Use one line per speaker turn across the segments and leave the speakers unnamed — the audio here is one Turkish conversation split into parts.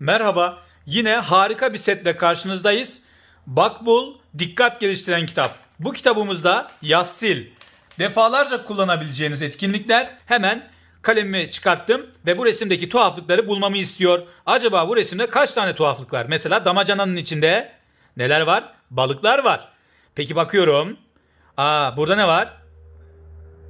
Merhaba. Yine harika bir setle karşınızdayız. Bak bul, dikkat geliştiren kitap. Bu kitabımızda Yassil. Defalarca kullanabileceğiniz etkinlikler. Hemen kalemimi çıkarttım ve bu resimdeki tuhaflıkları bulmamı istiyor. Acaba bu resimde kaç tane tuhaflık var? Mesela damacananın içinde neler var? Balıklar var. Peki bakıyorum. Aa burada ne var?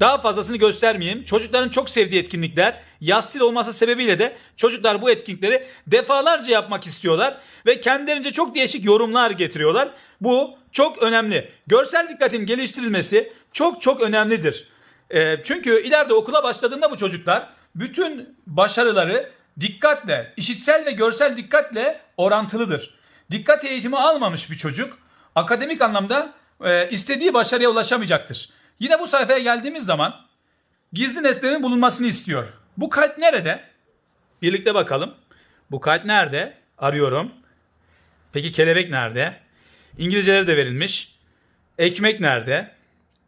Daha fazlasını göstermeyeyim. Çocukların çok sevdiği etkinlikler. Yassil olması sebebiyle de çocuklar bu etkinlikleri defalarca yapmak istiyorlar ve kendilerince çok değişik yorumlar getiriyorlar. Bu çok önemli. Görsel dikkatin geliştirilmesi çok çok önemlidir. Ee, çünkü ileride okula başladığında bu çocuklar bütün başarıları dikkatle, işitsel ve görsel dikkatle orantılıdır. Dikkat eğitimi almamış bir çocuk akademik anlamda e, istediği başarıya ulaşamayacaktır. Yine bu sayfaya geldiğimiz zaman gizli nesnelerin bulunmasını istiyor. Bu kalp nerede? Birlikte bakalım. Bu kalp nerede? Arıyorum. Peki kelebek nerede? İngilizceleri de verilmiş. Ekmek nerede?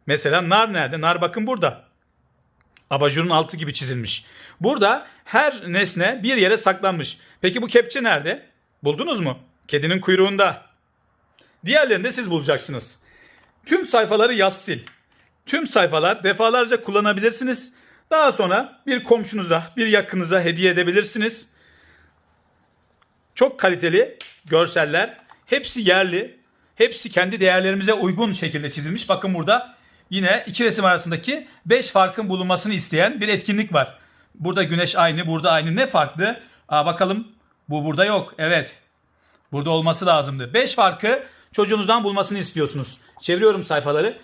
Mesela nar nerede? Nar bakın burada. Abajurun altı gibi çizilmiş. Burada her nesne bir yere saklanmış. Peki bu kepçe nerede? Buldunuz mu? Kedinin kuyruğunda. Diğerlerini de siz bulacaksınız. Tüm sayfaları yaz sil. Tüm sayfalar defalarca kullanabilirsiniz. Daha sonra bir komşunuza, bir yakınıza hediye edebilirsiniz. Çok kaliteli görseller. Hepsi yerli. Hepsi kendi değerlerimize uygun şekilde çizilmiş. Bakın burada yine iki resim arasındaki 5 farkın bulunmasını isteyen bir etkinlik var. Burada güneş aynı, burada aynı. Ne farklı? Aa, bakalım. Bu burada yok. Evet. Burada olması lazımdı. 5 farkı çocuğunuzdan bulmasını istiyorsunuz. Çeviriyorum sayfaları.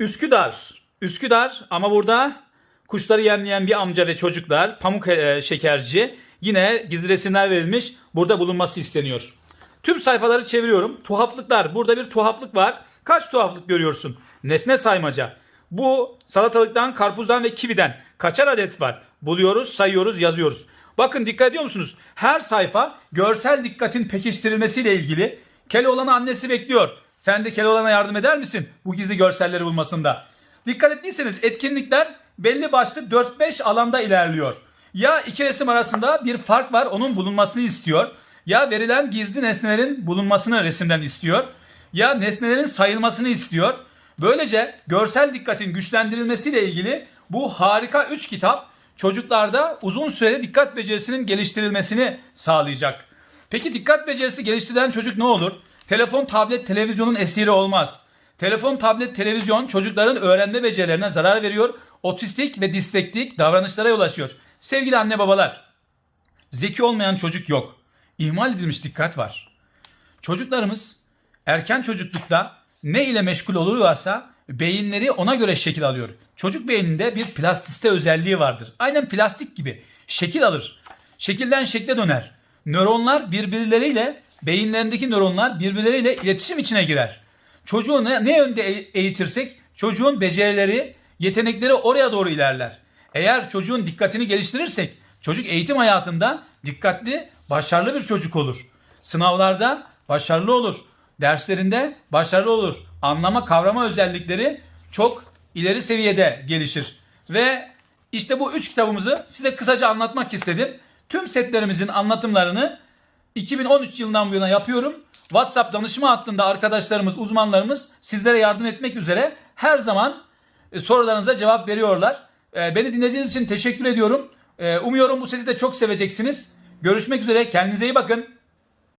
Üsküdar. Üsküdar ama burada kuşları yemleyen bir amca ve çocuklar, pamuk e, şekerci. Yine gizli resimler verilmiş. Burada bulunması isteniyor. Tüm sayfaları çeviriyorum. Tuhaflıklar. Burada bir tuhaflık var. Kaç tuhaflık görüyorsun? Nesne saymaca. Bu salatalıktan, karpuzdan ve kividen kaçar adet var? Buluyoruz, sayıyoruz, yazıyoruz. Bakın dikkat ediyor musunuz? Her sayfa görsel dikkatin pekiştirilmesiyle ilgili. Keloğlan'ı annesi bekliyor. Sen de Keloğlan'a yardım eder misin bu gizli görselleri bulmasında? Dikkat ettiyseniz etkinlikler belli başlı 4-5 alanda ilerliyor. Ya iki resim arasında bir fark var onun bulunmasını istiyor. Ya verilen gizli nesnelerin bulunmasını resimden istiyor. Ya nesnelerin sayılmasını istiyor. Böylece görsel dikkatin güçlendirilmesiyle ilgili bu harika 3 kitap çocuklarda uzun süreli dikkat becerisinin geliştirilmesini sağlayacak. Peki dikkat becerisi geliştirilen çocuk ne olur? Telefon, tablet, televizyonun esiri olmaz. Telefon, tablet, televizyon çocukların öğrenme becerilerine zarar veriyor. Otistik ve dislektik davranışlara yol açıyor. Sevgili anne babalar, zeki olmayan çocuk yok. İhmal edilmiş dikkat var. Çocuklarımız erken çocuklukta ne ile meşgul oluyorlarsa beyinleri ona göre şekil alıyor. Çocuk beyninde bir plastisite özelliği vardır. Aynen plastik gibi şekil alır. Şekilden şekle döner. Nöronlar birbirleriyle beyinlerindeki nöronlar birbirleriyle iletişim içine girer. Çocuğu ne, ne yönde e- eğitirsek çocuğun becerileri, yetenekleri oraya doğru ilerler. Eğer çocuğun dikkatini geliştirirsek çocuk eğitim hayatında dikkatli, başarılı bir çocuk olur. Sınavlarda başarılı olur. Derslerinde başarılı olur. Anlama, kavrama özellikleri çok ileri seviyede gelişir. Ve işte bu üç kitabımızı size kısaca anlatmak istedim. Tüm setlerimizin anlatımlarını 2013 yılından bu yana yapıyorum. WhatsApp danışma hattında arkadaşlarımız, uzmanlarımız sizlere yardım etmek üzere her zaman e, sorularınıza cevap veriyorlar. E, Beni dinlediğiniz için teşekkür ediyorum. E, Umuyorum bu seti de çok seveceksiniz. Görüşmek üzere. Kendinize iyi bakın.